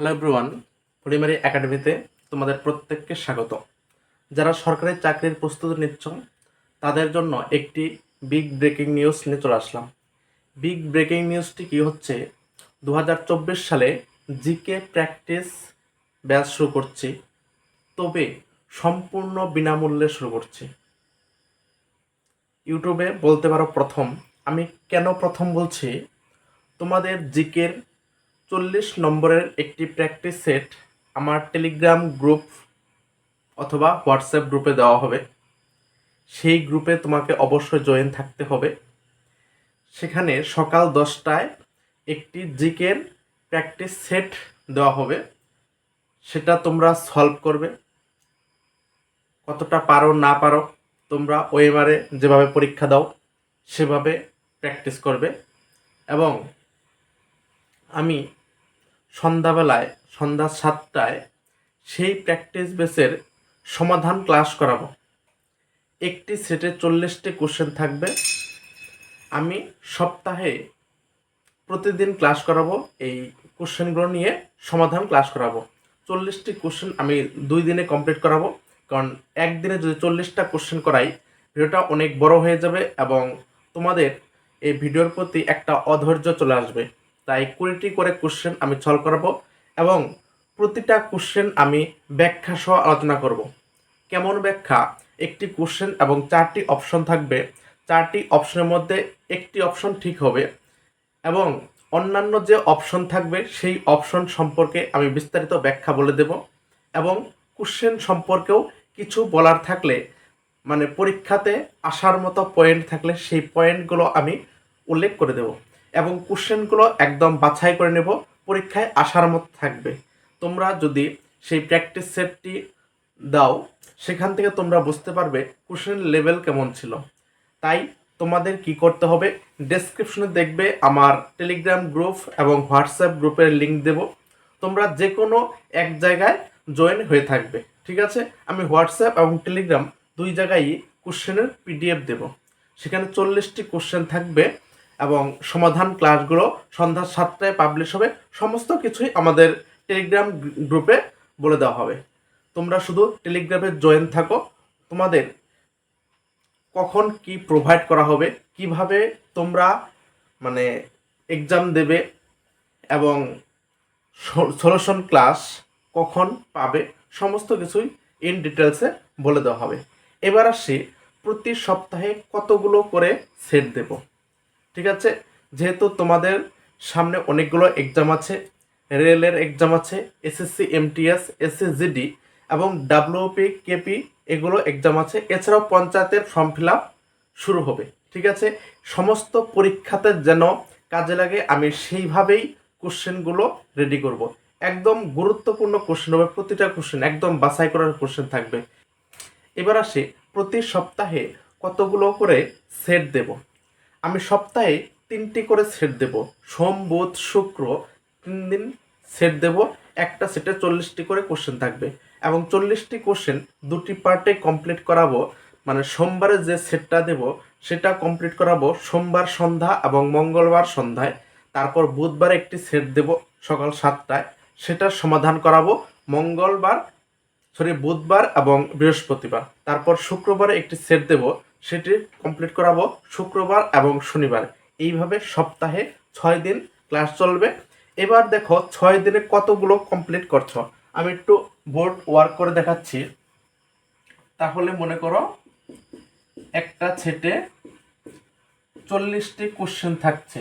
Hello everyone পরিমারি একাডেমিতে তোমাদের প্রত্যেককে স্বাগত। যারা সরকারি চাকরির প্রস্তুতি নিচ্ছ, তাদের জন্য একটি বিগ ব্রেকিং নিউজ নিয়ে চলে আসলাম। বিগ ব্রেকিং নিউজটি কি হচ্ছে? দু হাজার চব্বিশ সালে জিকে প্র্যাকটিস ব্যাচ শুরু করছি, তবে সম্পূর্ণ বিনামূল্যে শুরু করছি। ইউটিউবে বলতে পারো প্রথম। আমি কেন প্রথম বলছি? তোমাদের জিকের চল্লিশ নম্বরের একটি প্র্যাকটিস সেট আমার টেলিগ্রাম গ্রুপ অথবা হোয়াটসঅ্যাপ গ্রুপে দেওয়া হবে। সেই গ্রুপে তোমাকে অবশ্যই জয়েন থাকতে হবে। সেখানে সকাল দশটায় একটি জিকের প্র্যাকটিস সেট দেওয়া হবে। সেটা তোমরা সলভ করবে। কতটা পারো না পারো তোমরা ওয়েমারে যেভাবে পরীক্ষা দাও, সেভাবে প্র্যাকটিস করবে। এবং আমি সন্ধ্যাবেলায়, সন্ধ্যা সাতটায় সেই প্র্যাকটিস বেসের সমাধান ক্লাস করাবো। একটি সেটে চল্লিশটি কোশ্চেন থাকবে। আমি সপ্তাহে প্রতিদিন ক্লাস করাবো, এই কোশ্চেনগুলো নিয়ে সমাধান ক্লাস করাবো। চল্লিশটি কোশ্চেন আমি দুই দিনে কমপ্লিট করাবো, কারণ একদিনে যদি চল্লিশটা কোশ্চেন করাই, ভিডিওটা অনেক বড় হয়ে যাবে এবং তোমাদের এই ভিডিওর প্রতি একটা অধৈর্য চলে আসবে। তাই কুড়িটি করে কোশ্চেন আমি সলভ করাবো এবং প্রতিটা কোশ্চেন আমি ব্যাখ্যা সহ আলোচনা করব। কেমন ব্যাখ্যা? একটি কোশ্চেন এবং চারটি অপশন থাকবে। চারটি অপশনের মধ্যে একটি অপশন ঠিক হবে এবং অন্যান্য যে অপশন থাকবে, সেই অপশন সম্পর্কে আমি বিস্তারিত ব্যাখ্যা বলে দেব এবং কোশ্চেন সম্পর্কেও কিছু বলার থাকলে মানে পরীক্ষাতে আসার মতো পয়েন্ট থাকলে সেই পয়েন্টগুলো আমি উল্লেখ করে দেব। এবং কোশ্চেনগুলো একদম বাছাই করে নেব, পরীক্ষায় আসার মতো থাকবে। তোমরা যদি সেই প্র্যাকটিস সেটটি দাও, সেখান থেকে তোমরা বুঝতে পারবে কোশ্চেন লেভেল কেমন ছিল। তাই তোমাদের কি করতে হবে, ডেসক্রিপশনে দেখবে আমার টেলিগ্রাম গ্রুপ এবং হোয়াটসঅ্যাপ গ্রুপের লিঙ্ক দেব। তোমরা যে কোনো এক জায়গায় জয়েন হয়ে থাকবে, ঠিক আছে? আমি হোয়াটসঅ্যাপ এবং টেলিগ্রাম দুই জায়গায় কোশ্চেনের পিডিএফ দেব। সেখানে চল্লিশটি কোশ্চেন থাকবে। এবং সমাধান ক্লাসগুলো সন্ধ্যা সাতটায় পাবলিশ হবে। সমস্ত কিছুই আমাদের টেলিগ্রাম গ্রুপে বলে দেওয়া হবে। তোমরা শুধু টেলিগ্রামে জয়েন থাকো। তোমাদের কখন কি প্রোভাইড করা হবে, কীভাবে তোমরা মানে এক্সাম দেবে এবং সলিউশন ক্লাস কখন পাবে, সমস্ত কিছুই ইন ডিটেলসে বলে দেওয়া হবে। এবার আসি, প্রতি সপ্তাহে কতগুলো করে সেট দেব? ঠিক আছে? যেহেতু তোমাদের সামনে অনেকগুলো এক্সাম আছে, রেলের এক্সাম আছে এসএসসি এমটিএস এসএসজিডি এবং ডাব্লিউপি কেপি এগুলো এক্সাম আছে। এছাড়াও পঞ্চায়েতের ফর্ম ফিল শুরু হবে, ঠিক আছে? সমস্ত পরীক্ষাতে যেন কাজে লাগে, আমি সেইভাবেই কোশ্চেনগুলো রেডি করব। একদম গুরুত্বপূর্ণ কোশ্চেন হবে, প্রতিটা কোশ্চেন, একদম বাছাই করার কোশ্চেন থাকবে। এবার আসি, প্রতি সপ্তাহে কতগুলো করে সেট দেব? আমি সপ্তাহে তিনটি করে সেট দেব। সোম, বুধ, শুক্র, তিন দিন সেট দেব। একটা সেটে চল্লিশটি করে কোশ্চেন থাকবে। এবং চল্লিশটি কোশ্চেন দুটি পার্টে কমপ্লিট করাবো। মানে সোমবারে যে সেটটা দেব, সেটা কমপ্লিট করাবো সোমবার সন্ধ্যা এবং মঙ্গলবার সন্ধ্যায়। তারপর বুধবার একটি সেট দেব সকাল সাতটায়। সেটার সমাধান করাবো মঙ্গলবার সরি বুধবার এবং বৃহস্পতিবার। তারপর শুক্রবারে একটি সেট দেব সেটি কমপ্লিট করাবো শুক্রবার এবং শনিবার। এইভাবে সপ্তাহে ছয় দিন ক্লাস চলবে। এবার দেখো ছয় দিনে কতগুলো কমপ্লিট করছ? আমি একটু বোর্ড ওয়ার্ক করে দেখাচ্ছি। তাহলে মনে করো একটা সেটে চল্লিশটি কোশ্চেন থাকছে।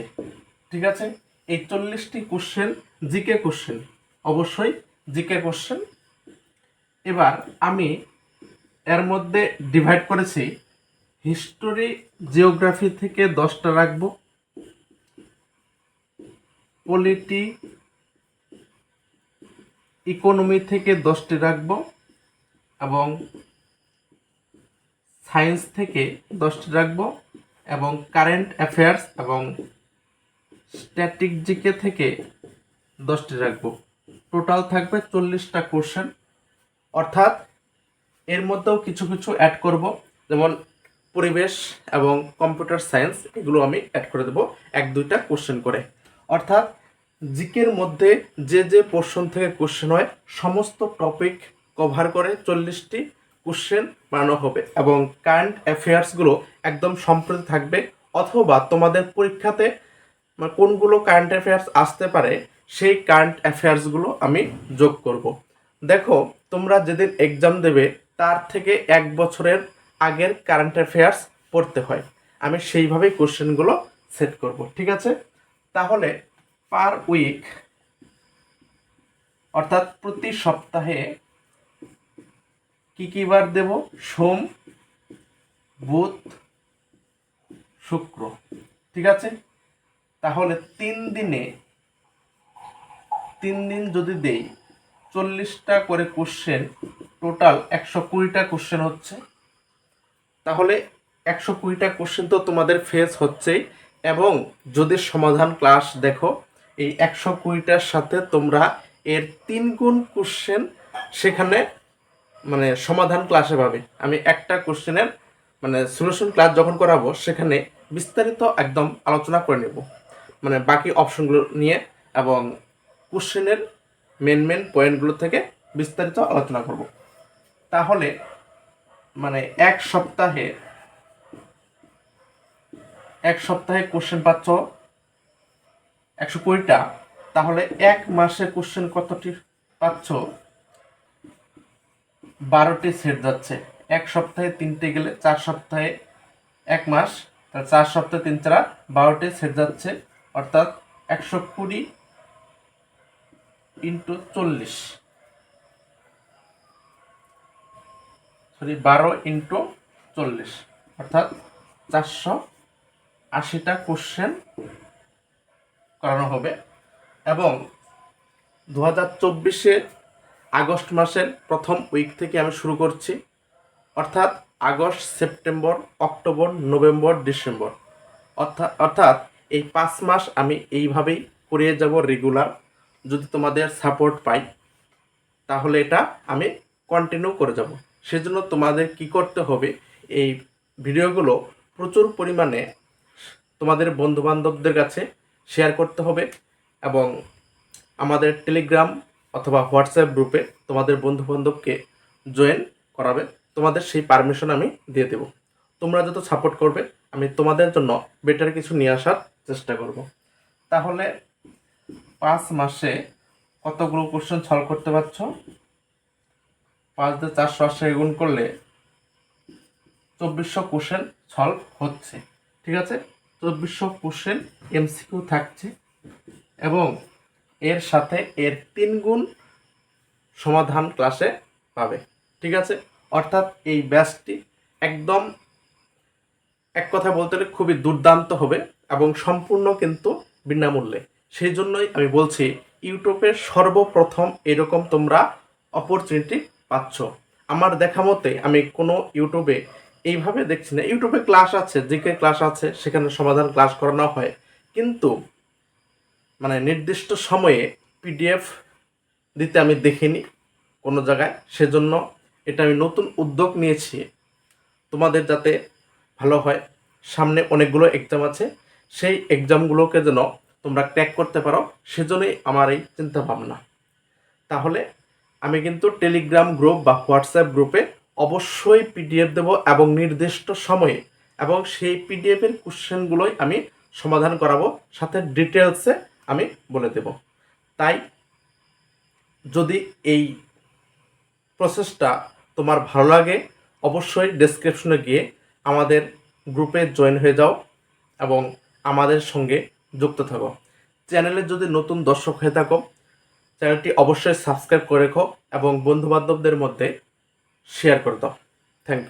ঠিক আছে? এই চল্লিশটি কোশ্চেন জিকে কোশ্চেন অবশ্যই জিকে কোশ্চেন এবার আমি এর মধ্যে ডিভাইড করেছি। হিস্টোরি, জিওগ্রাফি থেকে দশটা রাখব। পলিটি, ইকোনমি থেকে দশটি রাখব এবং সায়েন্স থেকে দশটি রাখব এবং কারেন্ট অ্যাফেয়ার্স এবং স্ট্যাটিক জিকে থেকে দশটি রাখব। টোটাল থাকবে চল্লিশটা কোশ্চেন। অর্থাৎ এর মধ্যেও কিছু কিছু অ্যাড করব। যেমন পরিবেশ এবং কম্পিউটার সায়েন্স এগুলো আমি অ্যাড করে দেবো এক দুইটা কোশ্চেন করে। অর্থাৎ জিকের মধ্যে যে যে পোর্শন থেকে কোশ্চেন হয়, সমস্ত টপিক কভার করে চল্লিশটি কোশ্চেন বানানো হবে এবং কারেন্ট অ্যাফেয়ার্সগুলো একদম সম্প্রতি থাকবে। অথবা তোমাদের পরীক্ষাতে মানে কোনগুলো কারেন্ট অ্যাফেয়ার্স আসতে পারে, সেই কারেন্ট অ্যাফেয়ার্সগুলো আমি যোগ করব। দেখো, তোমরা যেদিন এক্সাম দেবে, তার থেকে এক বছরের আগের কারেন্ট অ্যাফেয়ার্স পড়তে হয়। আমি সেইভাবেই কোশ্চেনগুলো সেট করব, ঠিক আছে? তাহলে পার উইক অর্থাৎ প্রতি সপ্তাহে কি কি বার দেব? সোম, বুধ, শুক্র, ঠিক আছে? তাহলে তিন দিনে, তিন দিন যদি দেই, চল্লিশটা করে কোশ্চেন টোটাল একশো কুড়িটা কোশ্চেন হচ্ছে। তাহলে একশো কুড়িটা কোশ্চেন তো তোমাদের ফেস হচ্ছেই। এবং যদি সমাধান ক্লাস দেখো, এই একশো কুড়িটার সাথে তোমরা এর তিন গুণ কোশ্চেন সেখানে মানে সমাধান ক্লাসে পাবে। আমি একটা কোশ্চেনের মানে সলিউশন ক্লাস যখন করাবো, সেখানে বিস্তারিত একদম আলোচনা করে নেব। মানে বাকি অপশনগুলো নিয়ে এবং কোশ্চেনের মেন মেন পয়েন্টগুলো থেকে বিস্তারিত আলোচনা করব। তাহলে মানে এক সপ্তাহে এক সপ্তাহে কোশ্চেন পাচ্ছ? একশো কুড়িটা। তাহলে এক মাসে কোশ্চেন কতটি পাচ্ছ? বারোটি সেট যাচ্ছে। এক সপ্তাহে তিনটে গেলে চার সপ্তাহে এক মাস। তাহলে চার সপ্তাহে তিন চারা বারোটি সেট যাচ্ছে। অর্থাৎ একশো কুড়ি ইন্টু চল্লিশ। সরি বারো ইন্টু চল্লিশ, অর্থাৎ চারশো আশিটা কোশ্চেন করানো হবে এবং দু হাজার চব্বিশে আগস্ট মাসের প্রথম উইক থেকে আমি শুরু করছি, অর্থাৎ August, September, October, November, December. অর্থাৎ অর্থাৎ এই পাঁচ মাস আমি এইভাবেই করিয়ে যাব রেগুলার যদি তোমাদের সাপোর্ট পাই, তাহলে এটা আমি কন্টিনিউ করে যাব। সেজন্য তোমাদের কি করতে হবে? এই ভিডিওগুলো প্রচুর পরিমাণে তোমাদের বন্ধুবান্ধবদের কাছে শেয়ার করতে হবে এবং আমাদের টেলিগ্রাম অথবা হোয়াটসঅ্যাপ গ্রুপে তোমাদের বন্ধুবান্ধবকে জয়েন করাবে। তোমাদের সেই পারমিশন আমি দিয়ে দেব। তোমরা যত সাপোর্ট করবে, আমি তোমাদের জন্য বেটার কিছু নিয়ে আসার চেষ্টা করব। তাহলে পাঁচ মাসে কতগুলো কোশ্চেন সলভ করতে পারছ? পাঁচ দিয়ে চারশো আশি গুণ করলে চব্বিশশো কোশ্চেন সলভ হচ্ছে, ঠিক আছে? চব্বিশশো কোশ্চেন এমসিকিউ থাকছে এবং এর সাথে এর তিন গুণ সমাধান ক্লাসে পাবে, ঠিক আছে? অর্থাৎ এই ব্যাচটি একদম এক কথা বলতে গেলে খুবই দুর্দান্ত হবে এবং সম্পূর্ণ কিন্তু বিনামূল্যে। সেই জন্যই আমি বলছি, ইউটিউবে সর্বপ্রথম এরকম তোমরা অপরচুনিটি পাচ্ছ। আমার দেখা মতে আমি কোনো ইউটিউবে এইভাবে দেখছি না। ইউটিউবে ক্লাস আছে, জিকে ক্লাস আছে, সেখানে সমাধান ক্লাস করানো হয়। কিন্তু মানে নির্দিষ্ট সময়ে পিডিএফ দিতে আমি দেখিনি কোনো জায়গায়। সেজন্য এটা আমি নতুন উদ্যোগ নিয়েছি। তোমাদের যাতে ভালো হয়। সামনে অনেকগুলো এক্সাম আছে। সেই এক্সামগুলোকে যেন তোমরা ক্র্যাক করতে পারো, সেজন্যই আমার এই চিন্তা ভাবনা তাহলে আমি কিন্তু টেলিগ্রাম গ্রুপ বা হোয়াটসঅ্যাপ গ্রুপে অবশ্যই পিডিএফ দেব এবং নির্দিষ্ট সময়ে এবং সেই পিডিএফের কোশ্চেনগুলোই আমি সমাধান করাবো, সাথে ডিটেলসে আমি বলে দেব। তাই যদি এই প্রসেসটা তোমার ভালো লাগে, অবশ্যই ডেসক্রিপশনে গিয়ে আমাদের গ্রুপে জয়েন হয়ে যাও এবং আমাদের সঙ্গে যুক্ত থাকো। চ্যানেলে যদি নতুন দর্শক হয়ে থাকো চ্যানেলটি অবশ্যই সাবস্ক্রাইব করে রেখো এবং বন্ধুবান্ধবদের মধ্যে শেয়ার করে দাও। Thank you